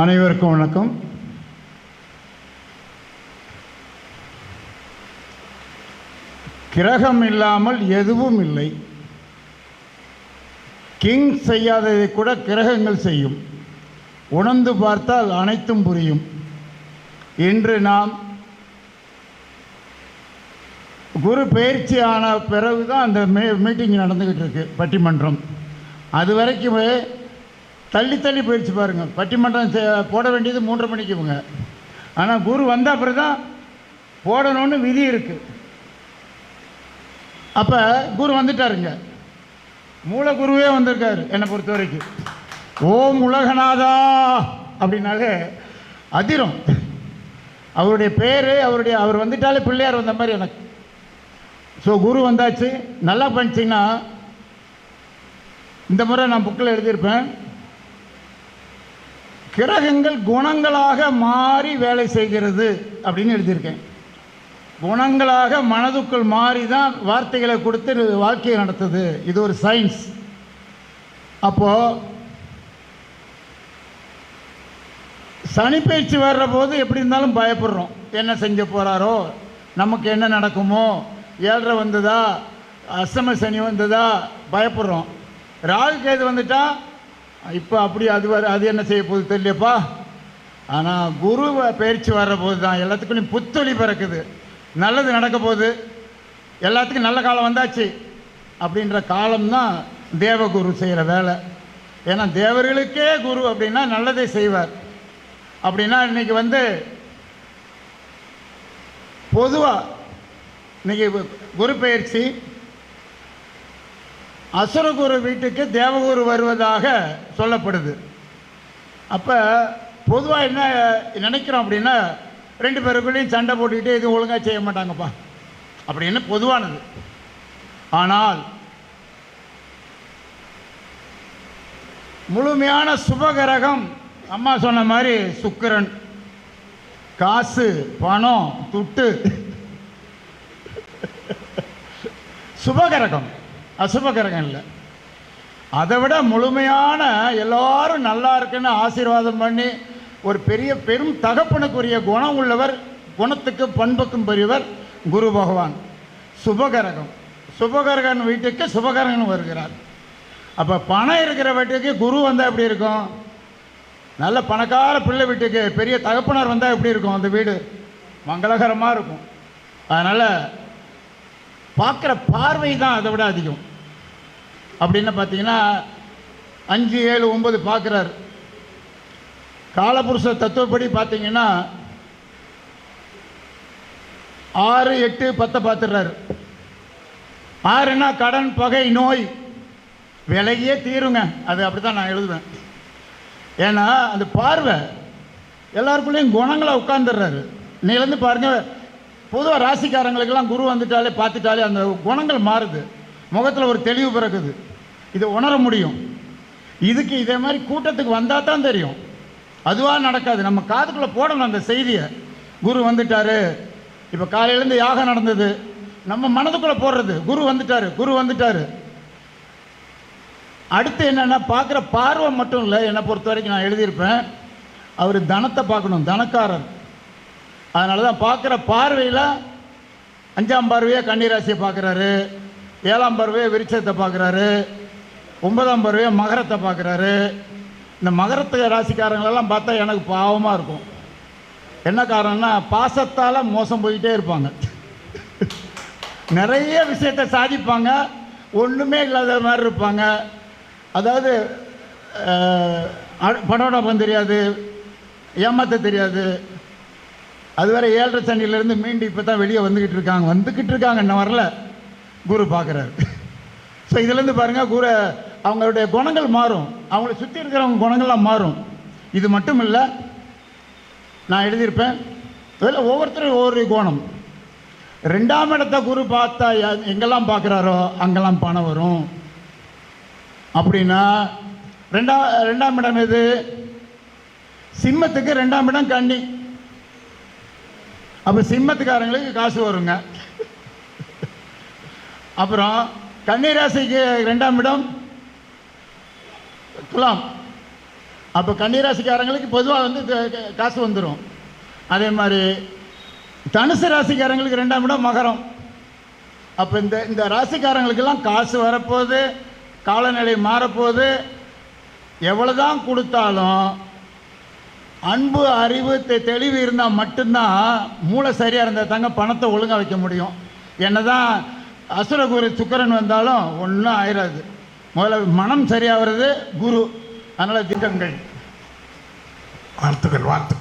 அனைவருக்கும் வணக்கம். கிரகம் இல்லாமல் எதுவும் இல்லை. கிங் செய்யாததை கூட கிரகங்கள் செய்யும். உணர்ந்து பார்த்தால் அனைத்தும் புரியும். இன்று நாம் குரு பயிற்சி ஆன பிறகு தான் அந்த மீ மீட்டிங் நடந்துக்கிட்டு இருக்கு பட்டிமன்றம். அது வரைக்குமே தள்ளி தள்ளி போயிடுச்சு பாருங்கள் பட்டிமன்றம் போட வேண்டியது மூன்றரை மணிக்கு இவங்க. ஆனால் குரு வந்த அப்புறம் தான் போடணும்னு விதி இருக்குது அப்போ குரு வந்துட்டாருங்க. மூலகுருவே வந்திருக்காரு என்னை பொறுத்த வரைக்கும் ஓம் உலகநாதா அப்படின்னாலே அதிரும். அவருடைய பேர் அவருடைய அவர் வந்துட்டாலே பிள்ளையார் வந்த மாதிரி எனக்கு. ஸோ குரு வந்தாச்சு. நல்லா பண்ணிச்சிங்கன்னா இந்த முறை நான் புக்கில் எழுதியிருப்பேன். கிரகங்கள் குணங்களாக மாறி வேலை செய்கிறது அப்படின்னு எழுதியிருக்கேன். குணங்களாக மனதுக்குள் மாறி தான் வார்த்தைகளை கொடுத்து வாழ்க்கையை நடத்துது. இது ஒரு சயின்ஸ். அப்போது சனி பயிற்சி வர்ற போது எப்படி இருந்தாலும் பயப்படுறோம். என்ன செஞ்ச போகிறாரோ நமக்கு என்ன நடக்குமோ? ஏழரை வந்ததா? அஷ்டம சனி வந்ததா? பயப்படுறோம். ராகு கேது வந்துட்டால் இப்போ அப்படி அது வர அது என்ன செய்ய போகுது தெரியலப்பா ஆனால் குரு பயிற்சி வர்ற போது தான் எல்லாத்துக்கும் புத்தொழி பிறக்குது. நல்லது நடக்க போகுது. எல்லாத்துக்கும் நல்ல காலம் வந்தாச்சு. அப்படின்ற காலம்தான் தேவகுரு செய்கிற வேலை. ஏன்னா தேவர்களுக்கே குரு அப்படின்னா நல்லதை செய்வார். அப்படின்னா இன்றைக்கி வந்து பொதுவாக இன்றைக்கி குரு பயிற்சி அசுரகுரு வீட்டுக்கு தேவகுரு வருவதாக சொல்லப்படுது. அப்போ பொதுவாக என்ன நினைக்கிறோம் அப்படின்னா ரெண்டு பேருக்குள்ளேயும் சண்டை போட்டுக்கிட்டு எதுவும் ஒழுங்காக செய்ய மாட்டாங்கப்பா. அப்படின்னு பொதுவானது. ஆனால் முழுமையான சுபகரகம் அம்மா சொன்ன மாதிரி சுக்கிரன். காசு பணம் துட்டு. சுபகரகம். அசுபகிரகம் இல்லை அதை விட முழுமையான எல்லாரும் நல்லா இருக்குன்னு ஆசீர்வாதம் பண்ணி ஒரு பெரிய பெரும் தகப்பனுக்குரிய குணம் உள்ளவர் குணத்துக்கு பண்புக்கும் பெரியவர் குரு பகவான். சுபகரகம். சுபகரகன் வீட்டுக்கு சுபகரகன் வருகிறார். அப்போ பணம் இருக்கிற வீட்டுக்கு குரு வந்தால் எப்படி இருக்கும்? நல்ல பணக்கார பிள்ளை வீட்டுக்கு பெரிய தகப்பனார் வந்தால் எப்படி இருக்கும் அந்த வீடு? மங்களகரமாக இருக்கும். அதனால் பார்க்குற பார்வை தான் அதை விட அதிகம். அப்படின்னு பார்த்தீங்கன்னா அஞ்சு ஏழு ஒன்பது பார்க்குறாரு. காலபுருஷ தத்துவப்படி பார்த்தீங்கன்னா ஆறு எட்டு பத்தை பார்த்துடுறாரு. ஆறுனா கடன் பகை நோய். விலகியே தீருங்க. அது அப்படி தான் நான் எழுதுவேன். ஏன்னா அந்த பார்வை எல்லாருக்குள்ளேயும் குணங்களை உட்காந்துடுறாரு நீலேருந்து பாருங்க பொதுவாக ராசிக்காரங்களுக்கெல்லாம் குரு வந்துட்டாலே பார்த்துட்டாலே அந்த குணங்கள் மாறுது. முகத்தில் ஒரு தெளிவு பிறகுது இதை உணர முடியும். இதுக்கு இதே மாதிரி கூட்டத்துக்கு வந்தால் தான் தெரியும். அதுவாக நடக்காது. நம்ம காதுக்குள்ளே போடணும் அந்த செய்தியை. குரு வந்துட்டாரு. இப்போ காலையிலேருந்து யாகம் நடந்தது. நம்ம மனதுக்குள்ளே போடுறது. குரு வந்துட்டாரு. குரு வந்துட்டாரு. அடுத்து என்னென்னா பார்க்குற பார்வை மட்டும் இல்லை. என்னை பொறுத்த வரைக்கும் நான் எழுதியிருப்பேன். அவர் தனத்தை பார்க்கணும். தனக்காரர். அதனால தான் பார்க்குற பார்வையில் அஞ்சாம் பார்வையாக கன்னிராசியை பார்க்குறாரு. ஏழாம் பருவையை விருட்சத்தை பார்க்குறாரு. ஒன்பதாம் பார்வையாக மகரத்தை பார்க்குறாரு. இந்த மகரத்து ராசிக்காரங்களெல்லாம் பார்த்தா எனக்கு பாவமாக இருக்கும். என்ன காரணம்னா பாசத்தால் மோசம் போயிட்டே இருப்பாங்க. நிறைய விஷயத்தை சாதிப்பாங்க. ஒன்றுமே இல்லாத மாதிரி இருப்பாங்க. அதாவது படம் தெரியாது. ஏமாத்த தெரியாது. அது ஏழரை சனியிலேருந்து மீண்டும் இப்போ தான் வெளியே வந்துக்கிட்டு இருக்காங்க. வந்துக்கிட்டு இருக்காங்க இன்னும் வரல. குரு பார்க்குறாரு. ஸோ இதுலேருந்து பாருங்கள் குரு அவங்களுடைய குணங்கள் மாறும். அவங்கள சுற்றி இருக்கிறவங்க குணங்கள்லாம் மாறும். இது மட்டும் இல்லை நான் எழுதியிருப்பேன் இதில் ஒவ்வொருத்தரும் ஒவ்வொரு கோணம். ரெண்டாம் இடத்த குரு பார்த்தா எங்கெல்லாம் பார்க்குறாரோ அங்கெல்லாம் பணம் வரும். அப்படின்னா ரெண்டாம் ரெண்டாம் இடம் எது? சிம்மத்துக்கு ரெண்டாம் இடம் கண்ணி அப்போ சிம்மத்துக்காரங்களுக்கு காசு வருங்க. அப்புறம் கன்னிராசிக்கு ரெண்டாம் இடம் துலாம். அப்போ கன்னிராசிக்காரங்களுக்கு பொதுவாக வந்து காசு வந்துடும் அதே மாதிரி தனுசு ராசிக்காரங்களுக்கு ரெண்டாம் இடம் மகரம். அப்போ இந்த இந்த ராசிக்காரங்களுக்கெல்லாம் காசு வரப்போகுது காலநிலை மாறப்போகுது. எவ்வளோதான் கொடுத்தாலும் அன்பு அறிவு தெ- தெளிவு இருந்தால் மட்டும்தான் மூளை சரியாக இருந்தால் தாங்க பணத்தை ஒழுங்காக வைக்க முடியும். என்ன தான் அசுர குரு சுக்கரன் வந்தாலும் ஒன்றும் ஆயிராது. முதல்ல மனம் சரியாகிறது குரு. அதனால் திட்டங்கள். வாழ்த்துக்கள் வாழ்த்துக்கள்.